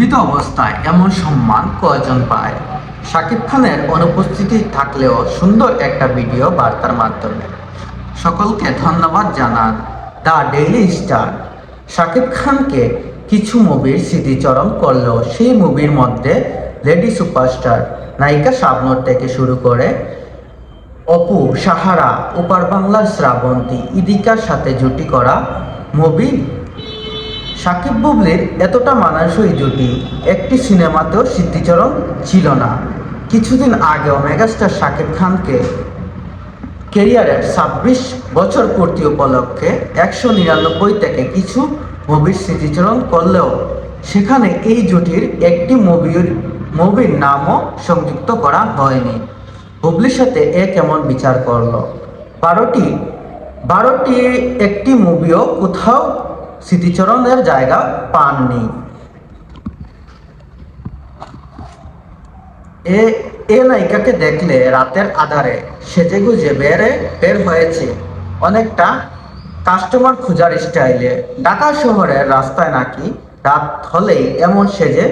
জীবিত অবস্থায় এমন সম্মান কয়জন পায়? শাকিব খানের অনুপস্থিতি থাকলেও সুন্দর একটা ভিডিও বার্তার মাধ্যমে। সকলকে ধন্যবাদ জানান দ্য ডেইলি স্টার। শাকিব খানকে কিছু মুভির স্মৃতিচরণ করলেও সেই মুভির মধ্যে লেডি সুপারস্টার নায়িকা শাবনূর থেকে শুরু করে অপু, সাহারা, ওপার বাংলার শ্রাবন্তী, ইদিকার সাথে জুটি করা মুভি সাকিব বুবলির এতটা মানানসই জুটি একটি সিনেমাতেও স্মৃতিচরণ ছিল না। কিছুদিন আগেও মেগাস্টার শাকিব খানকে কেরিয়ারের ছাব্বিশ বছর পূর্তি উপলক্ষে একশো নিরানব্বই থেকে কিছু মুভির স্মৃতিচরণ করলেও সেখানে এই জুটির একটি মুভির মুভির নামও সংযুক্ত করা হয়নি। হুবলির সাথে এ কেমন বিচার করল? বারোটি বারোটি একটি মুভিও কোথাও স্মৃতিচরণের জায়গা পাননি। এ এ নায়িকাকে দেখলে রাতের আধারে সেজে গুজে বেড়ে বের হয়েছে। অনেকটা কাস্টমার খোঁজার স্টাইলে ঢাকা শহরের রাস্তায় নাকি রাত হলেই এমন সেজে